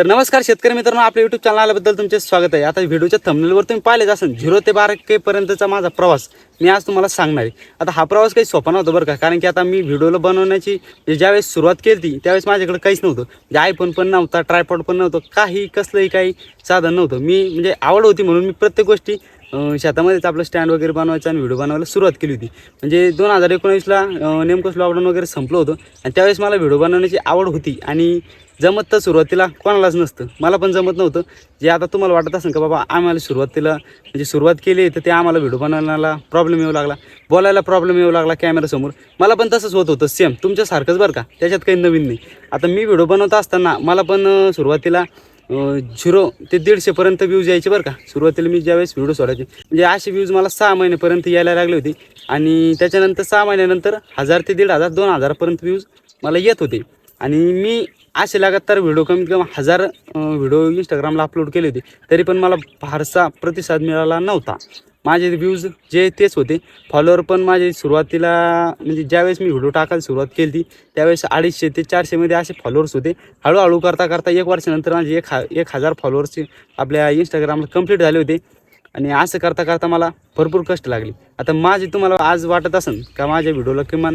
तर नमस्कार शेतकरी मित्रांनो आपल्या युट्यूब चॅनलबद्दल तुमचे स्वागत आहे. आता व्हिडिओच्या थंबनेलवर तुम्ही पाहिलेच असेल झिरो ते बारा के माझा प्रवास. मी आज तुम्हाला सांगणार आहे. आता हा प्रवास काही सोपा नव्हता बरं का कारण की आता मी व्हिडिओला बनवण्याची ज्यावेळेस सुरुवात केली ती त्यावेळेस माझ्याकडे काहीच नव्हतं. म्हणजे आयफोन पण नव्हता ट्रायपॉड पण नव्हतं काही कसलंही काही साधन नव्हतं. मी म्हणजे आवड होती म्हणून मी प्रत्येक गोष्टी शेतामध्येच आपलं स्टँड वगैरे बनवायचं आणि व्हिडिओ बनवायला सुरुवात केली होती. म्हणजे दोन हजार एकोणीसला नेमकंच लॉकडाऊन वगैरे संपलं होतं आणि त्यावेळेस मला व्हिडिओ बनवण्याची आवड होती आणि जमत तर सुरुवातीला कोणालाच नसतं. मला पण जमत नव्हतं. जे आता तुम्हाला वाटत असेल का बाबा आम्हाला सुरुवातीला म्हणजे सुरुवात केली तर ते आम्हाला व्हिडिओ बनवण्याला प्रॉब्लेम येऊ लागला बोलायला प्रॉब्लेम येऊ लागला कॅमेरासमोर मला पण तसंच होत होतं सेम तुमच्यासारखंच बरं का? त्याच्यात काही नवीन नाही. आता मी व्हिडिओ बनवत असताना मला पण सुरुवातीला झिरो ते दीडशेपर्यंत व्ह्यूज यायचे बरं का. सुरुवातीला मी ज्यावेळेस व्हिडिओ सोडायचे म्हणजे असे व्ह्यूज मला सहा महिन्यापर्यंत यायला लागले होते. आणि त्याच्यानंतर सहा महिन्यानंतर हजार ते दीड हजार दोन हजारपर्यंत व्ह्यूज मला येत होते. आणि मी असे लगातार व्हिडिओ कमीत कमी हजार व्हिडिओ इंस्टाग्रामला अपलोड केले होते. तरी पण मला फारसा प्रतिसाद मिळाला नव्हता. माझे व्ह्यूज जे तेच होते. फॉलोअर पण माझे सुरुवातीला म्हणजे ज्यावेळेस मी व्हिडिओ टाकायला सुरुवात केली ती त्यावेळेस अडीचशे ते चारशेमध्ये असे फॉलोअर्स होते. हळूहळू करता करता एक वर्षानंतर माझे एक हा एक हजार फॉलोअर्स आपल्या इंस्टाग्रामला कंप्लीट झाले होते. आणि असं करता करता मला भरपूर कष्ट लागले. आता माझे तुम्हाला आज वाटत असेल का माझ्या व्हिडिओला किमान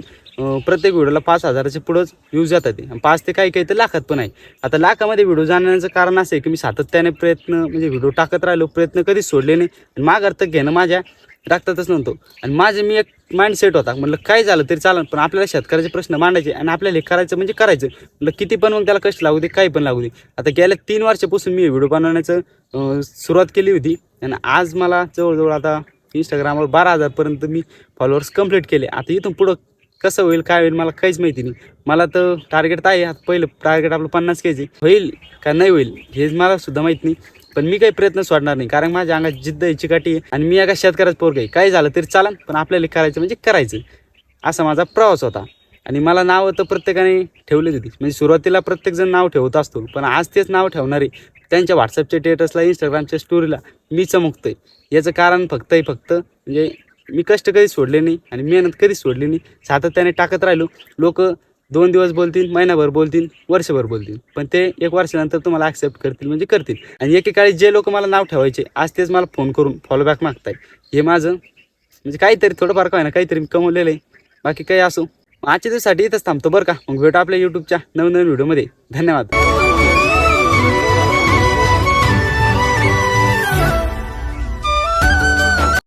प्रत्येक व्हिडिओला पाच हजाराचे पुढंच व्ह्यूज जातात. ते आणि पाच ते काही काही तर लाखात पण आहे. आता लाखामध्ये व्हिडिओ जाण्याचं कारण असं आहे की मी सातत्याने प्रयत्न म्हणजे व्हिडिओ टाकत राहिलो प्रयत्न कधीच सोडले नाही. आणि माघार घेणं माझ्या टाकतातच नव्हतो. आणि माझे मी एक माइंडसेट होता. म्हटलं काय झालं तरी चालेल पण आपल्याला शेतकऱ्याचे प्रश्न मांडायचे आणि आपल्याला हे करायचं म्हणजे करायचं. म्हटलं किती पण मग त्याला कष्ट लागू दे काही पण लागू दे. आता गेल्या तीन वर्षापासून मी व्हिडिओ बनवण्याचं सुरुवात केली होती. आणि आज मला जवळजवळ आता इंस्टाग्रामवर बारा हजारपर्यंत मी फॉलोअर्स कंप्लीट केले. आता इथून पुढं कसं होईल काय होईल मला काहीच माहिती नाही. मला तर टार्गेट तर आहे. आता पहिलं टार्गेट आपलं पन्नास के जी होईल का नाही होईल हे मला सुद्धा माहीत नाही. पण मी काही प्रयत्न सोडणार नाही. कारण माझ्या अंगात जिद्द आहे चिकाटी आणि मी एका शेतकऱ्याच पोरग आहे. काही झालं तरी चालन पण आपल्याला करायचं म्हणजे करायचं. असा माझा प्रवास होता. आणि मला नावं तर प्रत्येकाने ठेवलीच होती. म्हणजे सुरुवातीला प्रत्येकजण नाव ठेवत असतो पण आज तेच नाव ठेवणारे. त्यांच्या व्हॉट्सअपच्या स्टेटसला इंस्टाग्रामच्या स्टोरीला मी चमकतोय. याचं कारण फक्त आहे फक्त म्हणजे मी कष्ट कधीच सोडले नाही आणि मेहनत कधीच सोडली नाही. सातत्याने टाकत राहिलो. लोक दोन दिवस बोलतील महिनाभर बोलतील वर्षभर बोलतील. पण ते एक वर्षानंतर तुम्हाला ॲक्सेप्ट करतील म्हणजे करतील. आणि एकेकाळी जे लोक मला नाव ठेवायचे आज तेच मला फोन करून फॉलोबॅक मागताय हे माझं म्हणजे काहीतरी थोडंफार काय ना काहीतरी मी कमवलेलं आहे. बाकी काही असो. आजच्या दिवसासाठी इथंच थांबतो बरं का. मग भेटू आपल्या यूट्यूबच्या नवनवीन व्हिडिओमध्ये धन्यवाद.